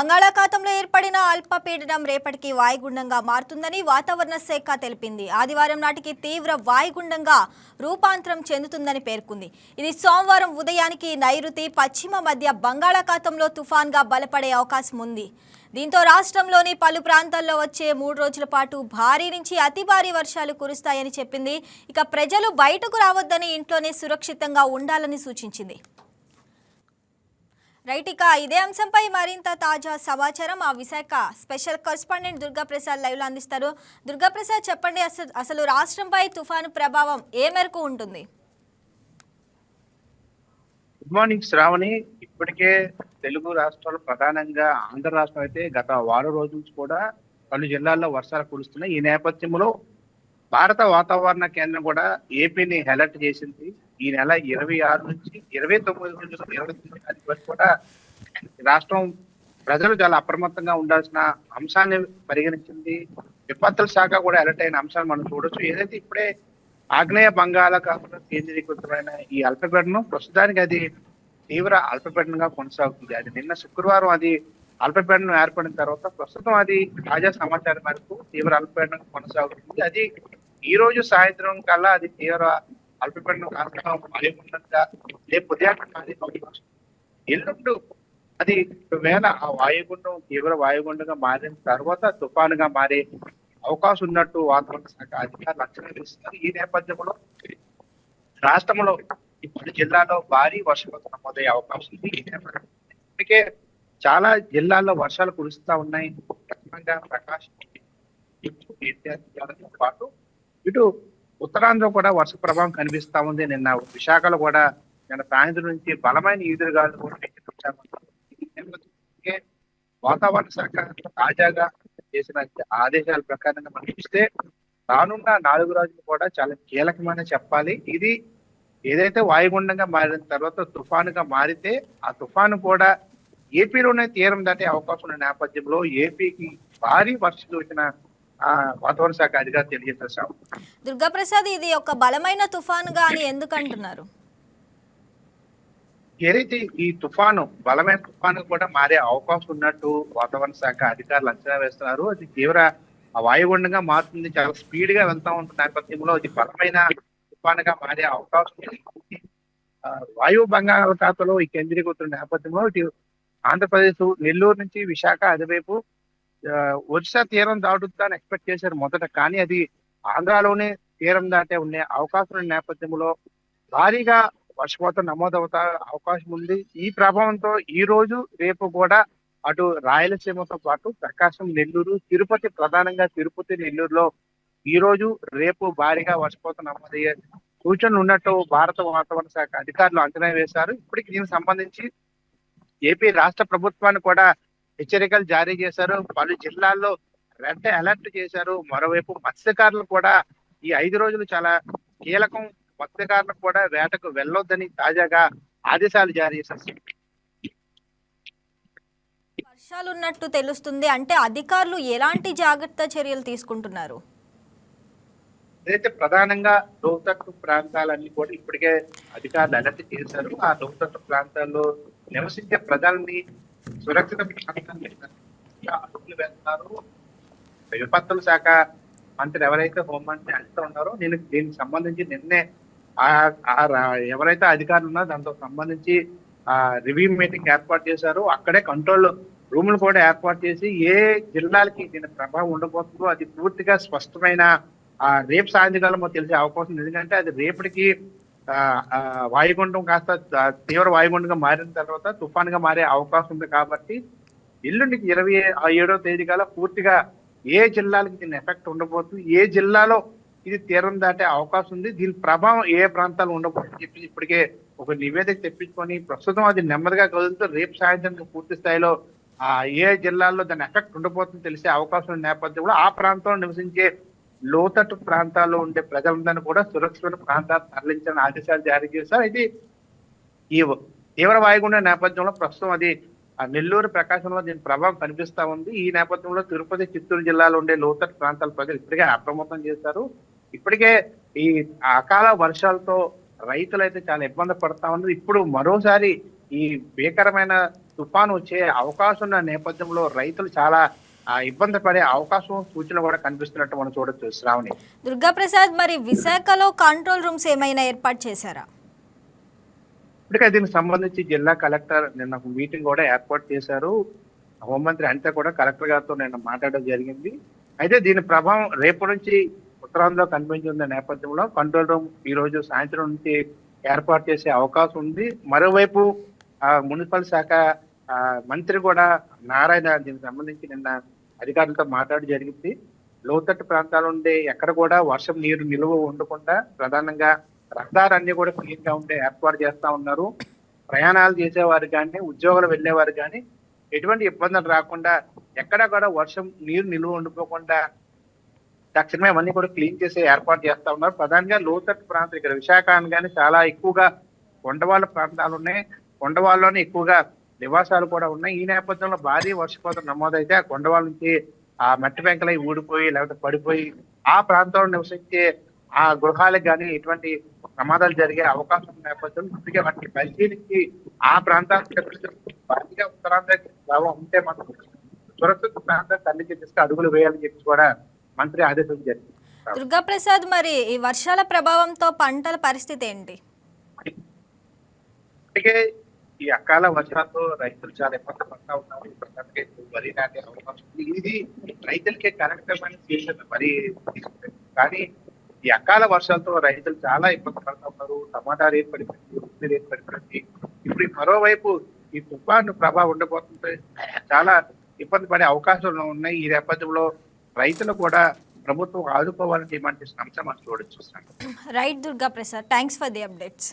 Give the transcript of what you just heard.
బంగాళాఖాతంలో ఏర్పడిన అల్పపీడనం రేపటికి వాయుగుండంగా మారుతుందని వాతావరణ శాఖ తెలిపింది. ఆదివారం నాటికి తీవ్ర వాయుగుండంగా రూపాంతరం చెందుతుందని పేర్కొంది. ఇది సోమవారం ఉదయానికి నైరుతి పశ్చిమ మధ్య బంగాళాఖాతంలో తుఫాన్గా బలపడే అవకాశం ఉంది. దీంతో రాష్ట్రంలోని పలు ప్రాంతాల్లో వచ్చే మూడు రోజుల పాటు భారీ నుంచి అతి భారీ వర్షాలు కురుస్తాయని చెప్పింది. ఇక ప్రజలు బయటకు రావద్దని ఇంట్లోనే సురక్షితంగా ఉండాలని సూచించింది. రైట్ ఇక ఇదే అంశంపై మరింత తాజా సమాచారం ఆ విశాఖ స్పెషల్ కరస్పాండెంట్ దుర్గాప్రసాద్ లైవ్లో అందిస్తారు. దుర్గాప్రసాద్ చెప్పండి అసలు అసలు రాష్ట్రంపై తుఫాను ప్రభావం ఏ మేరకు ఉంటుంది? Good morning Sravani. ఇప్పటికే తెలుగు రాష్ట్రాలు ప్రధానంగా ఆంధ్ర రాష్ట్రం అయితే గత వారం రోజు నుంచి కూడా పలు జిల్లాల్లో వర్షాలు కురుస్తున్నాయి. ఈ నేపథ్యంలో భారత వాతావరణ కేంద్రం కూడా ఏపీని అలర్ట్ చేసింది. ఈ నెల ఇరవై ఆరు నుంచి ఇరవై తొమ్మిది నుంచి ఇరవై తొమ్మిది తారీఖు వరకు కూడా రాష్ట్రం ప్రజలు చాలా అప్రమత్తంగా ఉండాల్సిన అంశాన్ని పరిగణించింది. విపత్తుల శాఖ కూడా అలర్ట్ అయిన అంశాన్ని మనం చూడొచ్చు. ఏదైతే ఇప్పుడే ఆగ్నేయ బంగాళాఖాతంలో కేంద్రీకృతమైన ఈ అల్పపీడనం ప్రస్తుతానికి అది తీవ్ర అల్పపీడనంగా కొనసాగుతుంది. అది నిన్న శుక్రవారం అది అల్పపీడనం ఏర్పడిన తర్వాత ప్రస్తుతం అది తాజా సమాచారం మేరకు తీవ్ర అల్పపీడనం కొనసాగుతుంది. అది ఈ రోజు సాయంత్రం కల్లా అది తీవ్ర అల్పపడిన కారణంగా వాయుగుండంగా రేపు ఉదయాన్నే ఎల్లుండు అది ఒకవేళ ఆ వాయుగుండం తీవ్ర వాయుగుండంగా మారిన తర్వాత తుఫానుగా మారే అవకాశం ఉన్నట్టు వాతావరణ శాఖ అధికారులు అంచనా వేస్తున్నారు. ఈ నేపథ్యంలో రాష్ట్రంలో ఇప్పుడు జిల్లాలో జిల్లాల్లో భారీ వర్షపాతం నమోదయ్యే అవకాశం ఉంది. ఈ నేపథ్యంలో ఇప్పటికే చాలా జిల్లాల్లో వర్షాలు కురుస్తా ఉన్నాయి. ప్రకాశం పాటు ఇటు ఉత్తరాంధ్ర కూడా వర్ష ప్రభావం కనిపిస్తా ఉంది. నిన్న విశాఖలో కూడా నిన్న సాయంత్రం నుంచి బలమైన ఈదురుగాలు కూడా వాతావరణ శాఖ తాజాగా చేసిన ఆదేశాల ప్రకారంగా మనం చూస్తే రానున్న నాలుగు రోజులు కూడా చాలా కీలకమైన చెప్పాలి. ఇది ఏదైతే వాయుగుండంగా మారిన తర్వాత తుఫానుగా మారితే ఆ తుఫాను కూడా ఏపీలోనే తీరం దాటే అవకాశం ఉన్న నేపథ్యంలో ఏపీకి భారీ వర్ష చూసిన వాతావరణ శాఖ అధికారులు తెలియజేశారు. దుర్గాప్రసాద్ ఇది ఒక బలమైన తుఫానుగా అని ఎందుకు అంటున్నారు ఏదైతే ఈ తుఫాను బలమైన తుఫాను కూడా మారే అవకాశం ఉన్నట్టు వాతావరణ శాఖ అధికారులు అంచనా వేస్తున్నారు. అది తీవ్ర వాయుగుండంగా మారుతుంది చాలా స్పీడ్గా వెళ్తా ఉంటుంది నేపథ్యంలో అది బలమైన తుఫానుగా మారే అవకాశం ఉంది. ఆ, వాయు బంగాళాఖాతంలో ఈ కేంద్రీకృతున్న నేపథ్యంలో ఇటు ఆంధ్రప్రదేశ్ నెల్లూరు నుంచి విశాఖ అటువైపు ఆ, ఒరిస్సా తీరం దాటుతుందని ఎక్స్పెక్ట్ చేశారు మొదట కానీ అది ఆంధ్రాలోనే తీరం దాటే ఉండే అవకాశం నేపథ్యంలో భారీగా వర్షపాతం నమోదవుతా అవకాశం ఉంది. ఈ ప్రభావంతో ఈ రోజు రేపు కూడా అటు రాయలసీమతో పాటు ప్రకాశం నెల్లూరు తిరుపతి ప్రధానంగా తిరుపతి నెల్లూరులో ఈ రోజు రేపు భారీగా వర్షపాతం నమోదయ్యే సూచనలు ఉన్నట్టు భారత వాతావరణ శాఖ అధికారులు అంచనా వేశారు. ఇప్పటికి దీనికి సంబంధించి ఏపీ రాష్ట్ర ప్రభుత్వాన్ని కూడా హెచ్చరికలు జారీ చేశారు. పలు జిల్లాల్లో రెడ్ అలర్ట్ చేశారు. మరోవైపు మత్స్యకారులు కూడా ఈ ఐదు రోజులు చాలా కీలకం. మత్స్యకారులకు కూడా వేటకు వెళ్ళొద్దని తాజాగా ఆదేశాలు జారీ చేశారు. వర్షాలు ఉన్నట్టు తెలుస్తుంది. అంటే అధికారులు ఎలాంటి జాగ్రత్త చర్యలు తీసుకుంటున్నారు? ఏదైతే ప్రధానంగా లోతట్టు ప్రాంతాలన్నీ కూడా ఇప్పటికే అధికారులు అలర్ట్ చేశారు. ఆ లోతట్టు ప్రాంతాల్లో నివసించే ప్రజల్ని సురక్షిత అడుగులు వేస్తున్నారు విపత్తుల శాఖ మంత్రి ఎవరైతే హోంమంత్రి అంటూ ఉన్నారో నేను దీనికి సంబంధించి నిన్నే ఆ- ఎవరైతే అధికారులు ఉన్నారో దాంతో సంబంధించి ఆ రివ్యూ మీటింగ్ ఏర్పాటు చేశారు. అక్కడే కంట్రోల్ రూములు కూడా ఏర్పాటు చేసి ఏ జిల్లాలకి దీని ప్రభావం ఉండబోతుందో అది పూర్తిగా స్పష్టమైన ఆ రేపు సాయంత్రకాలం తెలిసే అవకాశం ఎందుకంటే అది రేపటికి వాయుగుండం కాస్త తీవ్ర వాయుగుండంగా మారిన తర్వాత తుఫాన్గా మారే అవకాశం ఉంది కాబట్టి ఎల్లుండికి ఇరవై ఏడో తేదీ కల్లా పూర్తిగా ఏ జిల్లాలకి దీని ఎఫెక్ట్ ఉండబోతుంది ఏ జిల్లాలో ఇది తీరం దాటే అవకాశం ఉంది దీని ప్రభావం ఏ ప్రాంతాలు ఉండబోతుంది చెప్పి ఇప్పటికే ఒక నివేదిక తెప్పించుకొని ప్రస్తుతం అది నెమ్మదిగా కదులుతూ రేపు సాయంత్రం పూర్తి స్థాయిలో ఆ ఏ జిల్లాల్లో దాని ఎఫెక్ట్ ఉండబోతుంది తెలిసే అవకాశం నేపథ్యంలో ఆ ప్రాంతంలో నివసించే లోతట్టు ప్రాంతాల్లో ఉండే ప్రజలందరినీ కూడా సురక్షిత ప్రాంతాలు తరలించాలని ఆదేశాలు జారీ చేశారు. అయితే ఈ తీవ్ర వాయుగుండ నేపథ్యంలో ప్రస్తుతం అది ఆ నెల్లూరు ప్రకాశంలో దీని ప్రభావం కనిపిస్తా ఉంది. ఈ నేపథ్యంలో తిరుపతి చిత్తూరు జిల్లాలో ఉండే లోతట్టు ప్రాంతాల ప్రజలు ఇప్పటికే అప్రమత్తం చేశారు. ఇప్పటికే ఈ అకాల వర్షాలతో రైతులు అయితే చాలా ఇబ్బంది పడతా ఉన్నారు. ఇప్పుడు మరోసారి ఈ భీకరమైన తుఫాను వచ్చే అవకాశం ఉన్న నేపథ్యంలో రైతులు చాలా ఇబ్బంది పడే అవకాశం సూచనలు కూడా కనిపిస్తున్నట్టు మనం చూడొచ్చు శ్రావణి. దుర్గాప్రసాద్ మరి విశాఖలో కంట్రోల్ రూమ్స్ ఏమైనా ఏర్పాటు చేశారా? ఇప్పటికే దీనికి సంబంధించి జిల్లా కలెక్టర్ నిన్న మీటింగ్ కూడా ఏర్పాటు చేశారు. హోంమంత్రి అనిత కూడా కలెక్టర్ గారితో నిన్న మాట్లాడడం జరిగింది. అయితే దీని ప్రభావం రేపు నుంచి ఉత్తరాంధ్రలో కనిపించిన నేపథ్యంలో కంట్రోల్ రూమ్ ఈ రోజు సాయంత్రం నుంచి ఏర్పాటు చేసే అవకాశం ఉంది. మరోవైపు ఆ మున్సిపల్ శాఖ మంత్రి కూడా నారాయణ దీనికి సంబంధించి నిన్న అధికారులతో మాట్లాడి జరిగింది. లోతట్టు ప్రాంతాలు ఉండే ఎక్కడ కూడా వర్షం నీరు నిలువ ఉండకుండా ప్రధానంగా రహదారన్నీ కూడా క్లీన్గా ఉండే ఏర్పాటు చేస్తా ఉన్నారు. ప్రయాణాలు చేసేవారు కానీ ఉద్యోగాలు వెళ్ళేవారు కానీ ఎటువంటి ఇబ్బందులు రాకుండా ఎక్కడ కూడా వర్షం నీరు నిలువ ఉండిపోకుండా తక్షణమే అవన్నీ కూడా క్లీన్ చేసే ఏర్పాటు చేస్తా ఉన్నారు. ప్రధానంగా లోతట్టు ప్రాంతం ఇక్కడ విశాఖ కానీ చాలా ఎక్కువగా కొండవాళ్ళ ప్రాంతాలు ఉన్నాయి. కొండవాళ్ళలోనే ఎక్కువగా నివాసాలు కూడా ఉన్నాయి. ఈ నేపథ్యంలో భారీ వర్షపాతం నమోదైతే ఆ కొండవాళ్ళ నుంచి ఆ మట్టి పెంకలై ఊడిపోయి లేకపోతే పడిపోయి ఆ ప్రాంతంలో నివసించే ఆ గృహాలకు కానీ ఎటువంటి ప్రమాదాలు జరిగే అవకాశం నేపథ్యంలో ఇప్పటికే వాటిని పరిశీలించి ఆ ప్రాంతాలకు భారీగా ఉత్తరాంధ్ర ప్రభావం ఉంటే మనం సురక్షిత ప్రాంతం తల్లికి తీసుకు అడుగులు వేయాలని చెప్పి కూడా మంత్రి ఆదేశం జరిగింది దుర్గాప్రసాద్ మరి ఈ వర్షాల ప్రభావంతో పంటల పరిస్థితి ఏంటి? ఇప్పటికే ఈ అకాల వర్షాలతో రైతులు చాలా ఇబ్బంది పడతా ఉన్నారు. ప్రస్తుతానికి వరి నాటే అవకాశం ఇది రైతులకే కరెక్టమైన సీజన్ మరి కానీ ఈ అకాల వర్షాలతో రైతులు చాలా ఇబ్బంది పడతా ఉన్నారు. టమాటా రేట్ పడిపోయింది ఉల్లి రేట్ పడిపోయింది. ఇప్పుడు ఈ మరోవైపు ఈ తుఫాను ప్రభావం ఉండబోతుంటే చాలా ఇబ్బంది పడే అవకాశాలు ఉన్నాయి. ఈ నేపథ్యంలో రైతులు కూడా ప్రభుత్వం ఆదుకోవాలని డిమాండ్ చేసిన అంశం మనం చూడొచ్చు. Right Durgaprasad thanks for the updates.